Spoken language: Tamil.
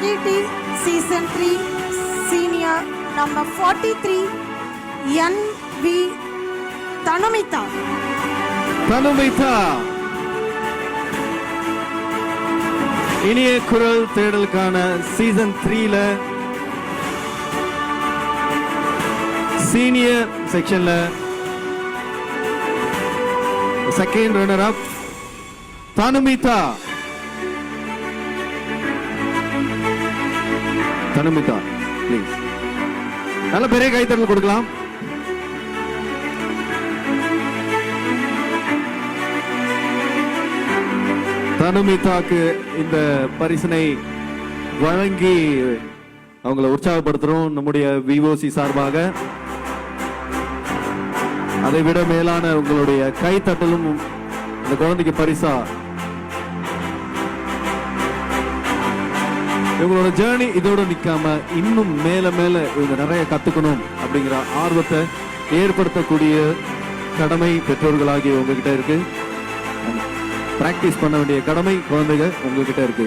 கேடி season three senior number forty three N V Tanumitha Tanumitha இனிய குரல் தேடலுக்கான சீசன் த்ரீல சீனியர் செக்ஷன்ல second runner up Tanumitha Tanumitha please நல்ல பெரிய கைத்தட்டல் கொடுக்கலாம். தனுமிதாக்கு இந்த பரிசனை வழங்கி அவங்கள உற்சாகப்படுத்துறோம் நம்முடைய விஓசி சார்பாக. அதை விட மேலான உங்களுடைய கைத்தட்டலும் இந்த குழந்தைக்கு பரிசா இவங்களோட ஜேர்னி இதோட நிக்காம இன்னும் மேல மேல இவங்க நிறைய கத்துக்கணும் அப்படிங்கிற ஆர்வத்தை ஏற்படுத்தக்கூடிய கடமை பெற்றோர்களாகிய உங்ககிட்ட இருக்கு. பிராக்டிஸ் பண்ண வேண்டிய கடமை குழந்தைங்க உங்ககிட்ட இருக்கு.